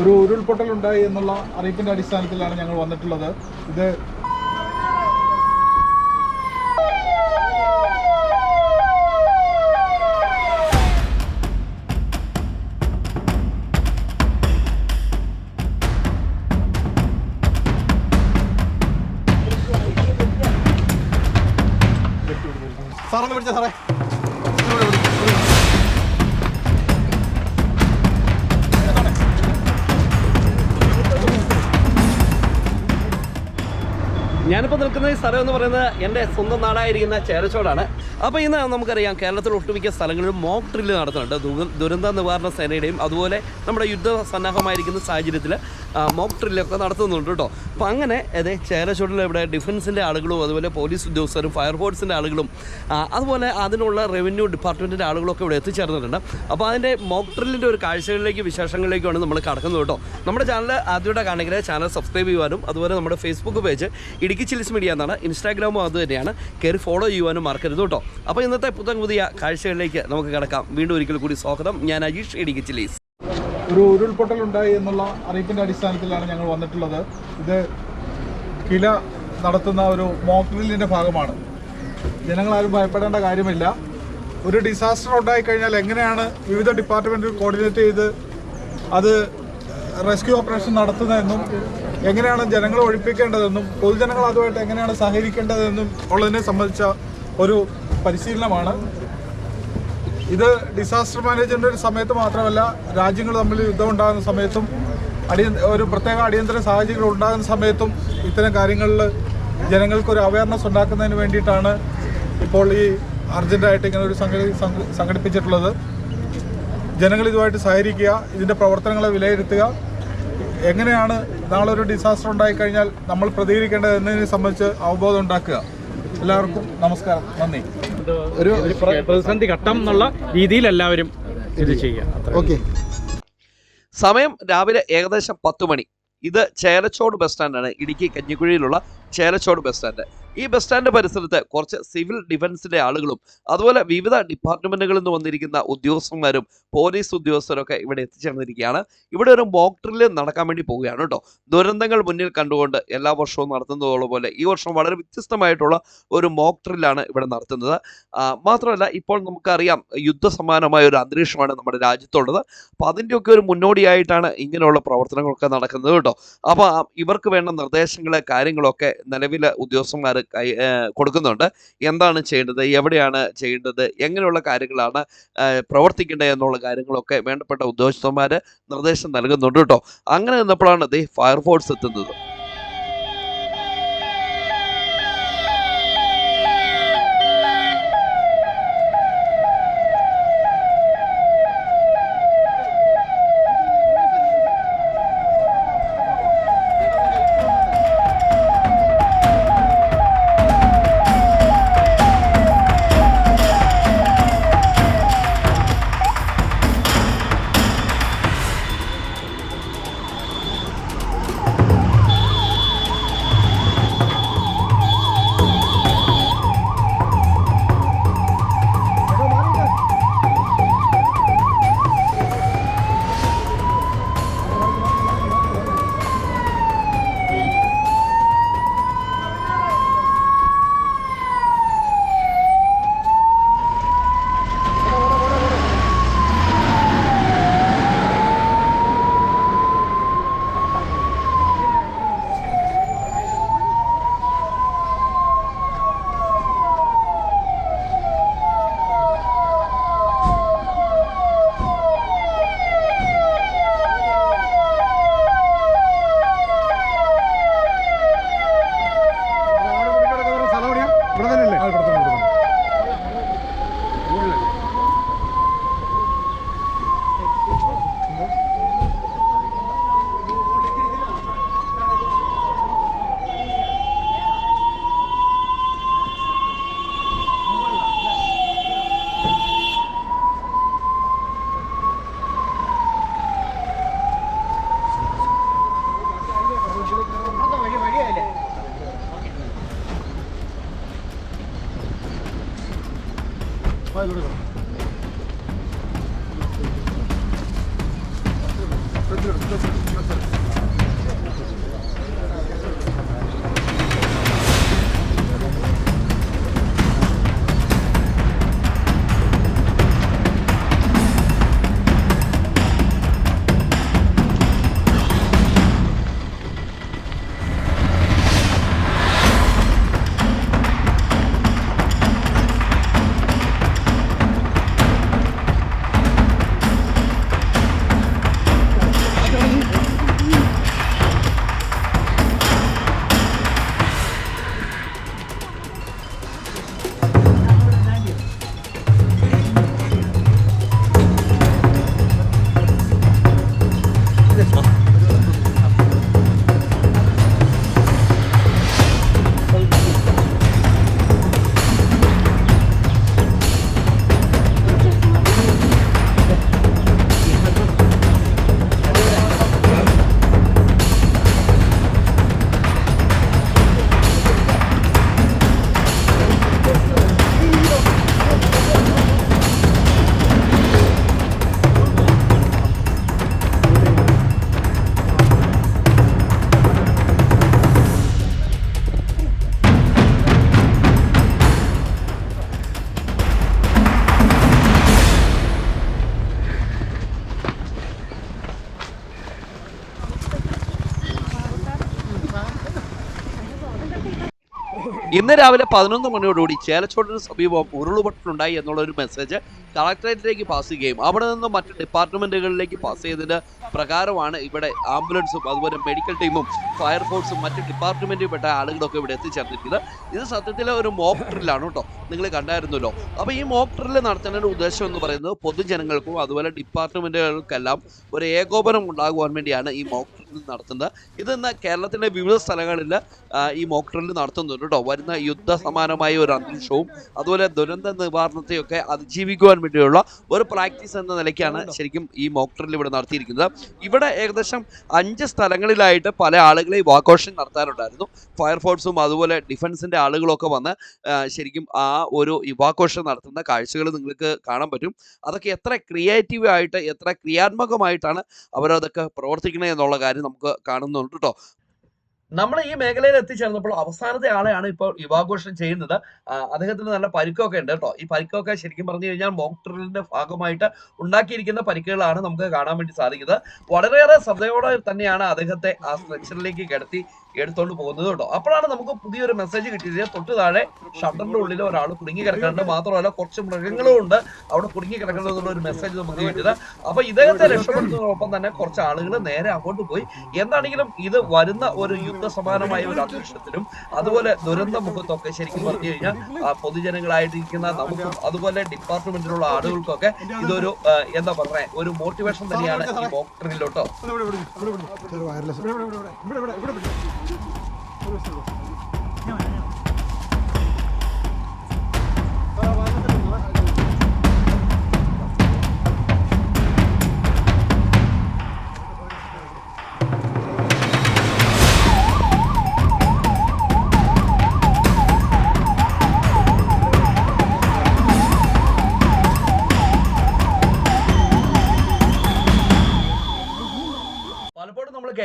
ഒരു ഉരുൾപൊട്ടൽ ഉണ്ടായി എന്നുള്ള അറിയിപ്പിന്റെ അടിസ്ഥാനത്തിലാണ് ഞങ്ങൾ വന്നിട്ടുള്ളത്. ഇത് സാറൊന്ന് പിടിച്ച സാറേ? ഞാനിപ്പോൾ നിൽക്കുന്ന ഈ സ്ഥലം എന്ന് പറയുന്നത് എന്റെ സ്വന്തം നാടായിരിക്കുന്ന ചേരച്ചോടാണ്. അപ്പോൾ ഇന്ന് നമുക്കറിയാം കേരളത്തിൽ ഒട്ടുമിക്ക സ്ഥലങ്ങളിലും മോക്ക് ഡ്രില്ല് നടത്തുന്നുണ്ട്. ദുരന്ത നിവാരണ സേനയുടെയും അതുപോലെ നമ്മുടെ യുദ്ധ സന്നാഹമായിരിക്കുന്ന സാഹചര്യത്തിൽ മോക്ക് ഡ്രില്ലൊക്കെ നടത്തുന്നുണ്ട് കേട്ടോ. അപ്പോൾ അങ്ങനെ അതെ ചേരച്ചോടിൽ ഇവിടെ ഡിഫൻസിന്റെ ആളുകളും അതുപോലെ പോലീസ് ഉദ്യോഗസ്ഥരും ഫയർഫോഴ്സിന്റെ ആളുകളും അതുപോലെ അതിനുള്ള റവന്യൂ ഡിപ്പാർട്ട്മെന്റിന്റെ ആളുകളൊക്കെ ഇവിടെ എത്തിച്ചേർന്നിട്ടുണ്ട്. അപ്പോൾ അതിന്റെ മോക്ക് ഡ്രില്ലിന്റെ ഒരു കാഴ്ചകളിലേക്ക് വിശേഷങ്ങളിലേക്കാണ് നമ്മൾ കടക്കുന്നത് കേട്ടോ. നമ്മുടെ ചാനൽ ആദ്യമായിട്ട് കാണെങ്കിൽ ചാനൽ സബ്സ്ക്രൈബ് ചെയ്യുവാനും അതുപോലെ നമ്മുടെ Facebook page Idukki chillies media എന്നാണ്. ഇൻസ്റ്റാഗ്രാമും അത് തന്നെയാണ്. കയറി ഫോളോ ചെയ്യുവാനും മറക്കരുത് കേട്ടോ. അപ്പോൾ ഇന്നത്തെ പുത്തൻ പുതിയ കാഴ്ചകളിലേക്ക് നമുക്ക് കിടക്കാം. വീണ്ടും ഒരിക്കൽ കൂടി സ്വാഗതം. ഞാൻ അജീഷ് ഇടുക്കി ചില്ലീസ് ഒരു ഉരുൾപൊട്ടൽ ഉണ്ടായി എന്നുള്ള അറിയിപ്പിന്റെ അടിസ്ഥാനത്തിലാണ് ഞങ്ങൾ വന്നിട്ടുള്ളത്. ഇത് കില നടത്തുന്ന ഒരു മോക്ക് ഡ്രില്ലിന്റെ ഭാഗമാണ്. ജനങ്ങളാരും ഭയപ്പെടേണ്ട കാര്യമില്ല. ഒരു ഡിസാസ്റ്റർ ഉണ്ടായി കഴിഞ്ഞാൽ എങ്ങനെയാണ് വിവിധ ഡിപ്പാർട്ട്മെന്റുകൾ കോർഡിനേറ്റ് ചെയ്ത് അത് റെസ്ക്യൂ ഓപ്പറേഷൻ നടത്തുന്നതെന്നും എങ്ങനെയാണ് ജനങ്ങളെ ഒഴിപ്പിക്കേണ്ടതെന്നും പൊതുജനങ്ങൾ അതുമായിട്ട് എങ്ങനെയാണ് സഹകരിക്കേണ്ടതെന്നും ഉള്ളതിനെ സംബന്ധിച്ച ഒരു പരിശീലനമാണ്. ഇത് ഡിസാസ്റ്റർ മാനേജ്മെന്റ് ഒരു സമയത്ത് മാത്രമല്ല രാജ്യങ്ങൾ തമ്മിൽ യുദ്ധം ഉണ്ടാകുന്ന സമയത്തും അടിയ ഒരു പ്രത്യേക അടിയന്തര സാഹചര്യങ്ങൾ ഉണ്ടാകുന്ന സമയത്തും ഇത്തരം കാര്യങ്ങളിൽ ജനങ്ങൾക്കൊരു അവയർനെസ് ഉണ്ടാക്കുന്നതിന് വേണ്ടിയിട്ടാണ് ഇപ്പോൾ ഈ അർജന്റായിട്ട് ഇങ്ങനെ ഒരു സംഘടി സംഘടിപ്പിച്ചിട്ടുള്ളത്. ജനങ്ങൾ ഇതുമായിട്ട് സഹകരിക്കുക ഇതിന്റെ പ്രവർത്തനങ്ങളെ വിലയിരുത്തുക എങ്ങനെയാണ് നാളെ ഒരു ഡിസാസ്റ്റർ ഉണ്ടായിക്കഴിഞ്ഞാൽ നമ്മൾ പ്രതികരിക്കേണ്ടത് എന്നതിനെ സംബന്ധിച്ച് അവബോധം ഉണ്ടാക്കുക? എല്ലാവർക്കും നമസ്കാരം. നന്ദി. ഒരു ഒരു പ്ര- പ്രതിസന്ധി ഘട്ടം എന്നുള്ള രീതിയിൽ എല്ലാവരും ഇത് ചെയ്യുക. ഓക്കെ. സമയം രാവിലെ ഏകദേശം പത്ത് മണി. ഇത് ചേരച്ചോട് ബസ് സ്റ്റാൻഡാണ്. ഇടുക്കി കഞ്ഞിക്കുഴിയിലുള്ള ചേലച്ചോട് ബസ് സ്റ്റാൻഡ് ഈ ബസ് സ്റ്റാൻഡ് പരിസരത്ത് കുറച്ച് സിവിൽ ഡിഫൻസിന്റെ ആളുകളും അതുപോലെ വിവിധ ഡിപ്പാർട്ട്മെന്റുകളിൽ നിന്ന് വന്നിരിക്കുന്ന ഉദ്യോഗസ്ഥന്മാരും പോലീസ് ഉദ്യോഗസ്ഥരൊക്കെ ഇവിടെ എത്തിച്ചേർന്നിരിക്കുകയാണ്. ഇവിടെ ഒരു മോക്ക് ഡ്രില്ല് നടക്കാൻ വേണ്ടി പോവുകയാണ് കേട്ടോ. ദുരന്തങ്ങൾ മുന്നിൽ കണ്ടുകൊണ്ട് എല്ലാ വർഷവും നടത്തുന്നതുള്ള പോലെ ഈ വർഷം വളരെ വ്യത്യസ്തമായിട്ടുള്ള ഒരു മോക്ക് ഡ്രില്ലാണ് ഇവിടെ നടത്തുന്നത്. മാത്രമല്ല ഇപ്പോൾ നമുക്കറിയാം യുദ്ധസമാനമായ ഒരു അന്തരീക്ഷമാണ് നമ്മുടെ രാജ്യത്തുള്ളത്. അപ്പൊ അതിന്റെയൊക്കെ ഒരു മുന്നോടിയായിട്ടാണ് ഇങ്ങനെയുള്ള പ്രവർത്തനങ്ങളൊക്കെ നടക്കുന്നത് കേട്ടോ. അപ്പോൾ ഇവർക്ക് വേണ്ട നിർദ്ദേശങ്ങൾ കാര്യങ്ങളൊക്കെ നിലവിലെ ഉദ്യോഗസ്ഥന്മാർ കൊടുക്കുന്നുണ്ട്. എന്താണ് ചെയ്യേണ്ടത്? എവിടെയാണ് ചെയ്യേണ്ടത്? എങ്ങനെയുള്ള കാര്യങ്ങളാണ് പ്രവർത്തിക്കേണ്ടത് എന്നുള്ള കാര്യങ്ങളൊക്കെ വേണ്ടപ്പെട്ട ഉദ്യോഗസ്ഥന്മാർ നിർദ്ദേശം നൽകുന്നുണ്ട് കേട്ടോ. അങ്ങനെ നിന്നപ്പോഴാണ് ദേ ഫയർഫോഴ്സ് എത്തുന്നത്. ആ ഇന്ന് രാവിലെ പതിനൊന്ന് മണിയോടുകൂടി ചേലച്ചോടിന് സമീപം ഉരുളുപൊട്ടലുണ്ടായി എന്നുള്ള ഒരു മെസ്സേജ് കളക്ടറേറ്റിലേക്ക് പാസ് ചെയ്യുകയും അവിടെ നിന്ന് മറ്റ് ഡിപ്പാർട്ട്മെന്റുകളിലേക്ക് പാസ് ചെയ്തതിന് പ്രകാരമാണ് ഇവിടെ ആംബുലൻസും അതുപോലെ മെഡിക്കൽ ടീമും ഫയർഫോഴ്സും മറ്റ് ഡിപ്പാർട്ട്മെന്റിൽ പെട്ട ആളുകളൊക്കെ ഇവിടെ എത്തിച്ചേർന്നിരിക്കുന്നത്. ഇത് സത്യത്തിൽ ഒരു മോക്ക് ഡ്രില്ലാണ് കേട്ടോ. നിങ്ങൾ കണ്ടായിരുന്നല്ലോ. അപ്പോൾ ഈ മോക്ക് ഡ്രില്ല് നടത്തേണ്ട ഉദ്ദേശം എന്ന് പറയുന്നത് പൊതുജനങ്ങൾക്കും അതുപോലെ ഡിപ്പാർട്ട്മെന്റുകൾക്കെല്ലാം ഒരു ഏകോപനം ഉണ്ടാകുവാൻ വേണ്ടിയാണ് ഈ മോക്ക് ഡ്രില്ല് നടത്തുന്നത്. ഇത് ഇന്ന് കേരളത്തിന്റെ വിവിധ സ്ഥലങ്ങളിൽ ഈ മോക്ക് ഡ്രില്ല് നടത്തുന്നുണ്ട് കേട്ടോ. വരുന്ന യുദ്ധ സമാനമായ ഒരു അന്തരീക്ഷവും അതുപോലെ ദുരന്ത നിവാരണത്തെയൊക്കെ അതിജീവിക്കുവാൻ വേണ്ടിയുള്ള ഒരു പ്രാക്ടീസ് എന്ന നിലയ്ക്കാണ് ശരിക്കും ഈ മോക്ക് ഡ്രിൽ ഇവിടെ നടത്തിയിരിക്കുന്നത്. ഇവിടെ ഏകദേശം അഞ്ച് സ്ഥലങ്ങളിലായിട്ട് പല ആളുകളെ വാക്കോഷൻ നടത്താറുണ്ടായിരുന്നു. ഫയർഫോഴ്സും അതുപോലെ ഡിഫൻസിന്റെ ആളുകളൊക്കെ വന്ന് ശരിക്കും ആ ഒരു ഇവാക്കോഷൻ നടത്തുന്ന കാഴ്ചകൾ നിങ്ങൾക്ക് കാണാൻ പറ്റും. അതൊക്കെ എത്ര ക്രിയേറ്റീവ് ആയിട്ട് എത്ര ക്രിയാത്മകമായിട്ടാണ് അവരതൊക്കെ പ്രവർത്തിക്കണേ എന്നുള്ള കാര്യം നമുക്ക് കാണുന്നുണ്ട് കേട്ടോ നമ്മൾ ഈ മേഖലയിൽ എത്തിച്ചേർന്നപ്പോൾ അവസാനത്തെ ആളെയാണ് ഇപ്പോൾ യുവാഘോഷം ചെയ്യുന്നത്. അദ്ദേഹത്തിന് നല്ല പരിക്കൊക്കെ ഉണ്ട് കേട്ടോ. ഈ പരിക്കൊക്കെ ശരിക്കും പറഞ്ഞു കഴിഞ്ഞാൽ മോക്ക് ഭാഗമായിട്ട് ഉണ്ടാക്കിയിരിക്കുന്ന പരിക്കുകളാണ് നമുക്ക് കാണാൻ വേണ്ടി സാധിക്കുന്നത്. വളരെയേറെ ശ്രദ്ധയോടെ തന്നെയാണ് അദ്ദേഹത്തെ ആ സ്ട്രെച്ചറിലേക്ക് കിടത്തി എടുത്തോണ്ട് പോകുന്നത് കേട്ടോ. അപ്പോഴാണ് നമുക്ക് പുതിയൊരു മെസ്സേജ് കിട്ടിയത്. തൊട്ട് താഴെ ഷട്ടറിന്റെ ഉള്ളിൽ ഒരാൾ കുടുങ്ങി കിടക്കുന്നുണ്ട്. മാത്രമല്ല കുറച്ച് മൃഗങ്ങളും ഉണ്ട്. അവിടെ കുടുങ്ങി കിടക്കുന്നത് എന്നുള്ള ഒരു മെസ്സേജ് നമുക്ക് കിട്ടിയത്. അപ്പൊ ഇദ്ദേഹത്തെ രക്ഷപ്പെടുത്തുന്നതോടൊപ്പം തന്നെ കുറച്ച് ആളുകൾ നേരെ അങ്ങോട്ട് പോയി. എന്താണെങ്കിലും ഇത് വരുന്ന ഒരു യുദ്ധസമാനമായ ഒരു അന്തരീക്ഷത്തിലും അതുപോലെ ദുരന്ത മുഖത്തൊക്കെ ശരിക്കും പറഞ്ഞു കഴിഞ്ഞാൽ പൊതുജനങ്ങളായിട്ടിരിക്കുന്ന നമുക്കും അതുപോലെ ഡിപ്പാർട്ട്മെന്റിലുള്ള ആളുകൾക്കൊക്കെ ഇതൊരു എന്താ പറയുക ഒരു മോട്ടിവേഷൻ തന്നെയാണ് ഈ മോക്ക് ഡ്രില്ലോട്ടോ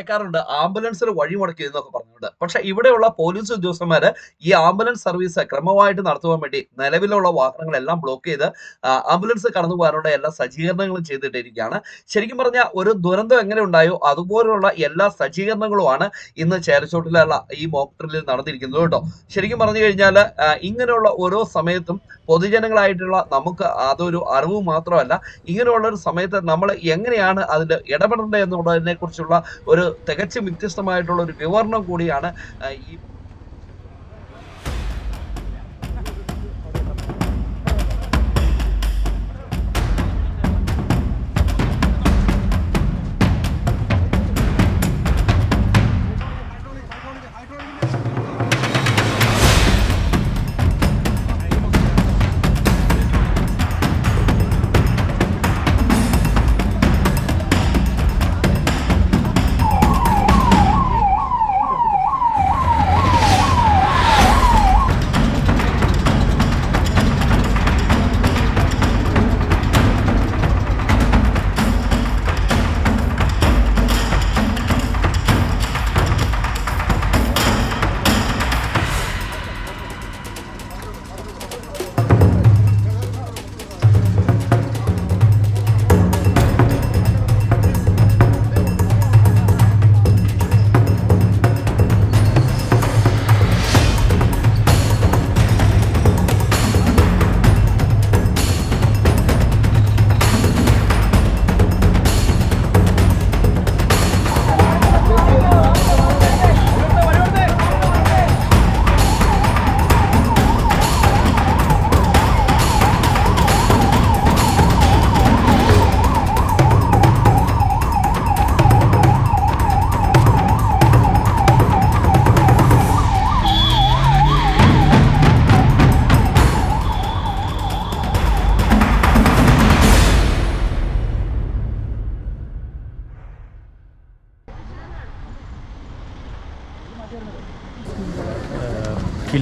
കേൾക്കാറുണ്ട്. ആംബുലൻസിൽ വഴി മുടക്കി എന്നൊക്കെ പറഞ്ഞുകൊണ്ട് പക്ഷെ ഇവിടെയുള്ള പോലീസ് ഉദ്യോഗസ്ഥന്മാര് ഈ ആംബുലൻസ് സർവീസ് ക്രമമായിട്ട് നടത്തുവാൻ വേണ്ടി നിലവിലുള്ള വാഹനങ്ങളെല്ലാം ബ്ലോക്ക് ചെയ്ത് ആംബുലൻസ് കടന്നു പോകാനുള്ള എല്ലാ സജ്ജീകരണങ്ങളും ചെയ്തിട്ടിരിക്കുകയാണ്. ശരിക്കും പറഞ്ഞാൽ ഒരു ദുരന്തം എങ്ങനെ ഉണ്ടായോ അതുപോലുള്ള എല്ലാ സജ്ജീകരണങ്ങളുമാണ് ഇന്ന് ചേരച്ചോട്ടിലുള്ള ഈ മോക്ക് ഡ്രില്ലിൽ നടന്നിരിക്കുന്നത് കേട്ടോ. ശരിക്കും പറഞ്ഞു കഴിഞ്ഞാൽ ഇങ്ങനെയുള്ള ഓരോ സമയത്തും പൊതുജനങ്ങളായിട്ടുള്ള നമുക്ക് അതൊരു അറിവ് മാത്രമല്ല ഇങ്ങനെയുള്ള ഒരു സമയത്ത് നമ്മൾ എങ്ങനെയാണ് അതിൽ ഇടപെടേണ്ടത് എന്നുള്ളതിനെ കുറിച്ചുള്ള ഒരു തികച്ചും വ്യത്യസ്തമായിട്ടുള്ള ഒരു വിവരണം കൂടിയാണ് ആ, ഈ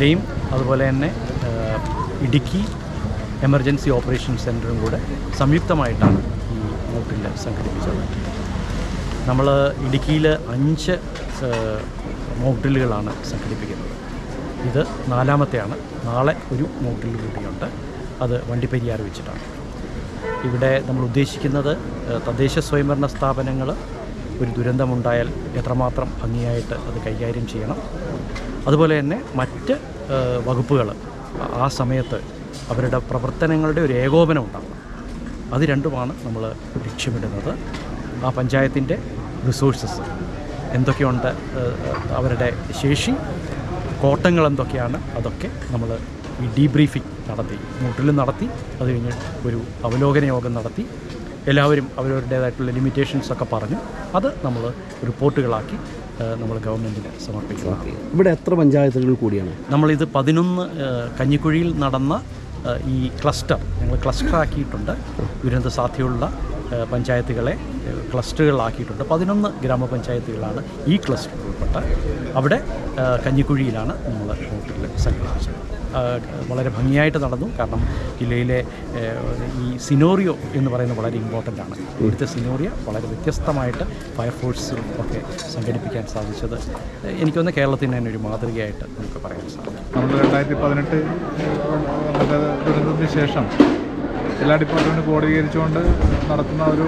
കിലയും അതുപോലെ തന്നെ ഇടുക്കി എമർജൻസി ഓപ്പറേഷൻ സെന്ററും കൂടെ സംയുക്തമായിട്ടാണ് ഈ മോട്ടിൽ സംഘടിപ്പിച്ചത്. നമ്മൾ ഇടുക്കിയിൽ അഞ്ച് മോക്ക് ഡ്രില്ലുകളാണ് സംഘടിപ്പിക്കുന്നത്. ഇത് നാലാമത്തെയാണ്. നാളെ ഒരു ഡ്രില്ല് കൂടിയുണ്ട്. അത് വണ്ടിപ്പെരിയാർ വെച്ചിട്ടാണ്. ഇവിടെ നമ്മൾ ഉദ്ദേശിക്കുന്നത് തദ്ദേശ സ്വയംഭരണ സ്ഥാപനങ്ങൾ ഒരു ദുരന്തമുണ്ടായാൽ എത്രമാത്രം ഭംഗിയായിട്ട് അത് കൈകാര്യം ചെയ്യണം. അതുപോലെ തന്നെ മറ്റ് വകുപ്പുകൾ ആ സമയത്ത് അവരുടെ പ്രവർത്തനങ്ങളുടെ ഒരു ഏകോപനം ഉണ്ടാവണം. അത് രണ്ടുമാണ് നമ്മൾ ലക്ഷ്യമിടുന്നത്. ആ പഞ്ചായത്തിന്റെ റിസോഴ്സസ് എന്തൊക്കെയുണ്ട് അവരുടെ ശേഷി കോട്ടങ്ങൾ എന്തൊക്കെയാണ് അതൊക്കെ നമ്മൾ ഈ ഡീബ്രീഫിംഗ് നടത്തി മൂട്ടിലും നടത്തി അത് കഴിഞ്ഞ് ഒരു അവലോകന യോഗം നടത്തി എല്ലാവരും അവരവരുടേതായിട്ടുള്ള ലിമിറ്റേഷൻസൊക്കെ പറഞ്ഞു അത് നമ്മൾ റിപ്പോർട്ടുകളാക്കി നമ്മൾ ഗവൺമെന്റിന് സമർപ്പിക്കുന്നത് ഇവിടെ എത്ര പഞ്ചായത്തുകൾ കൂടിയാണ്? നമ്മളിത് പതിനൊന്ന് കഞ്ഞിക്കുഴിയിൽ നടന്ന ഈ ക്ലസ്റ്റർ ഞങ്ങൾ ക്ലസ്റ്റർ ആക്കിയിട്ടുണ്ട്. ദുരന്ത സാധ്യതയുള്ള പഞ്ചായത്തുകളെ ക്ലസ്റ്ററുകളാക്കിയിട്ടുണ്ട്. പതിനൊന്ന് ഗ്രാമപഞ്ചായത്തുകളാണ് ഈ ക്ലസ്റ്റർ ഉൾപ്പെട്ട. അവിടെ കഞ്ഞിക്കുഴിയിലാണ് നമ്മൾ ഹോട്ടലിൽ സംഘടിപ്പിച്ചത്. വളരെ ഭംഗിയായിട്ട് നടന്നു. കാരണം ജില്ലയിലെ ഈ സിനോറിയോ എന്ന് പറയുന്നത് വളരെ ഇമ്പോർട്ടന്റ് ആണ്. ഇവിടുത്തെ സിനോറിയ വളരെ വ്യത്യസ്തമായിട്ട് ഫയർഫോഴ്സും ഒക്കെ സംഘടിപ്പിക്കാൻ സാധിച്ചത്. എനിക്കൊന്ന് കേരളത്തിന് തന്നെ ഒരു മാതൃകയായിട്ട് നമുക്ക് പറയാൻ സാധിക്കും. നമ്മൾ രണ്ടായിരത്തി പതിനെട്ട് ദുരന്തത്തിന് ശേഷം എല്ലാ ഡിപ്പാർട്ട്മെന്റും കോടീകരിച്ചുകൊണ്ട് നടത്തുന്ന ഒരു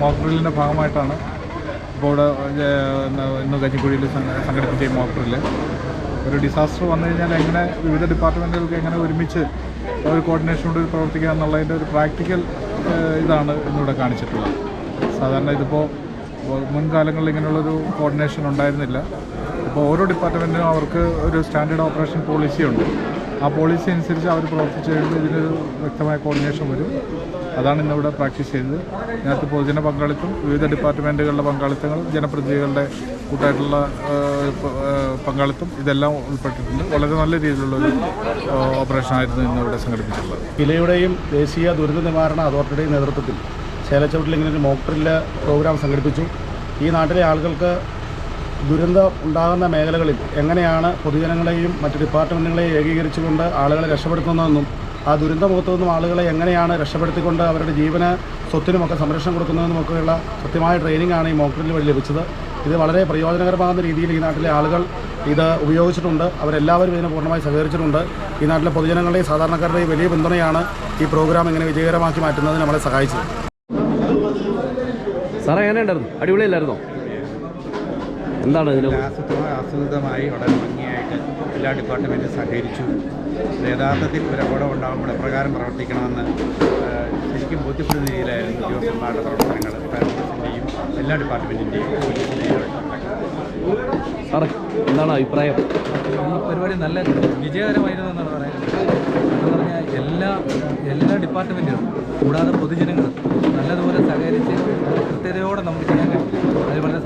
മോക്ക് ഡ്രില്ലിന്റെ ഭാഗമായിട്ടാണ് ഇപ്പോൾ ഇവിടെ ഇന്ന് കഞ്ഞിക്കുഴിയിൽ സംഘടിപ്പിച്ച മോക്ക് ഡ്രില്ല് ഒരു ഡിസാസ്റ്റർ വന്നു കഴിഞ്ഞാൽ എങ്ങനെ വിവിധ ഡിപ്പാർട്ട്മെന്റുകൾക്ക് എങ്ങനെ ഒരുമിച്ച് ഒരു കോർഡിനേഷനോട് പ്രവർത്തിക്കുക എന്നുള്ളതിന്റെ ഒരു പ്രാക്ടിക്കൽ ഇതാണ് ഇന്നിവിടെ കാണിച്ചിട്ടുള്ളത്. സാധാരണ ഇതിപ്പോൾ മുൻകാലങ്ങളിൽ ഇങ്ങനെയുള്ളൊരു കോർഡിനേഷൻ ഉണ്ടായിരുന്നില്ല. അപ്പോൾ ഓരോ ഡിപ്പാർട്ട്മെന്റിനും അവർക്ക് ഒരു സ്റ്റാൻഡേർഡ് ഓപ്പറേഷൻ പോളിസി ഉണ്ട്. ആ പോളിസി അനുസരിച്ച് അവർ പ്രവർത്തിച്ചു കഴിയുമ്പോൾ ഇതിനൊരു വ്യക്തമായ കോർഡിനേഷൻ വരും. അതാണ് ഇന്നിവിടെ പ്രാക്ടീസ് ചെയ്തത്. ഇതിനകത്ത് പൊതുജന പങ്കാളിത്തം വിവിധ ഡിപ്പാർട്ട്മെന്റുകളുടെ പങ്കാളിത്തങ്ങൾ ജനപ്രതിനിധികളുടെ കൂട്ടായിട്ടുള്ള പങ്കാളിത്തം ഇതെല്ലാം ഉൾപ്പെട്ടിട്ടുണ്ട്. വളരെ നല്ല രീതിയിലുള്ള രീതിയിലുള്ളൊരു ഓപ്പറേഷനായിരുന്നു ഇന്നിവിടെ സംഘടിപ്പിച്ചിട്ടുള്ളത്. കിലയുടെയും ദേശീയ ദുരന്ത നിവാരണ അതോറിറ്റിയുടെയും നേതൃത്വത്തിൽ ചേലച്ചവിട്ടിൽ ഇങ്ങനെ ഒരു മോക്ക് ഡ്രില്ല് പ്രോഗ്രാം സംഘടിപ്പിച്ചു. ഈ നാട്ടിലെ ആളുകൾക്ക് ദുരന്തം ഉണ്ടാകുന്ന മേഖലകളിൽ എങ്ങനെയാണ് പൊതുജനങ്ങളെയും മറ്റ് ഡിപ്പാർട്ട്മെന്റുകളെയും ഏകീകരിച്ചുകൊണ്ട് ആളുകളെ രക്ഷപ്പെടുത്തുന്നതെന്നും ആ ദുരന്തമുഖത്തു ആളുകളെ എങ്ങനെയാണ് രക്ഷപ്പെടുത്തിക്കൊണ്ട് അവരുടെ ജീവന് സ്വത്തിനുമൊക്കെ സംരക്ഷണം കൊടുക്കുന്നതെന്നുമൊക്കെയുള്ള കൃത്യമായ ട്രെയിനിങ് ആണ് ഈ മോക്ക് ഡ്രില്ല് വഴി ലഭിച്ചത്. ഇത് വളരെ പ്രയോജനകരമാകുന്ന രീതിയിൽ ഈ നാട്ടിലെ ആളുകൾ ഇത് ഉപയോഗിച്ചിട്ടുണ്ട്. അവരെല്ലാവരും ഇതിനെ പൂർണമായി സഹകരിച്ചിട്ടുണ്ട്. ഈ നാട്ടിലെ പൊതുജനങ്ങളുടെയും സാധാരണക്കാരുടെയും വലിയ പിന്തുണയാണ് ഈ പ്രോഗ്രാം ഇങ്ങനെ വിജയകരമാക്കി മാറ്റുന്നത് നമ്മളെ സഹായിച്ചത്. സാറേ എങ്ങനെ ഉണ്ടായിരുന്നു? അടിപൊളിയല്ലായിരുന്നോ? എന്താണ് ഇതിന് ആസൂത്രിതമായി വളരെ ഭംഗിയായിട്ട് എല്ലാ ഡിപ്പാർട്ട്മെന്റും സഹകരിച്ചു. യഥാർത്ഥത്തിൽ ഒരു അപകടം ഉണ്ടാകുമ്പോൾ എപ്രകാരം പ്രവർത്തിക്കണമെന്ന് ബോധ്യപ്പെടുന്ന രീതിയിലായിരുന്നു ഉദ്യോഗസ്ഥന്മാരുടെ പ്രവർത്തനങ്ങൾ ഫയർഫോഴ്സിന്റെയും എല്ലാ ഡിപ്പാർട്ട്മെന്റിന്റെയും സാറേ എന്താണ് അഭിപ്രായം? ഈ പരിപാടി നല്ല വിജയകരമായിരുന്നു എന്നാണ് പറയുന്നത്. എന്ന് പറഞ്ഞാൽ എല്ലാ എല്ലാ ഡിപ്പാർട്ട്മെന്റുകളും കൂടാതെ പൊതുജനങ്ങളും നല്ലതുപോലെ സഹകരിച്ച് കൃത്യതയോടെ നമുക്ക് ചെയ്യാൻ കഴിയും. അത് വളരെ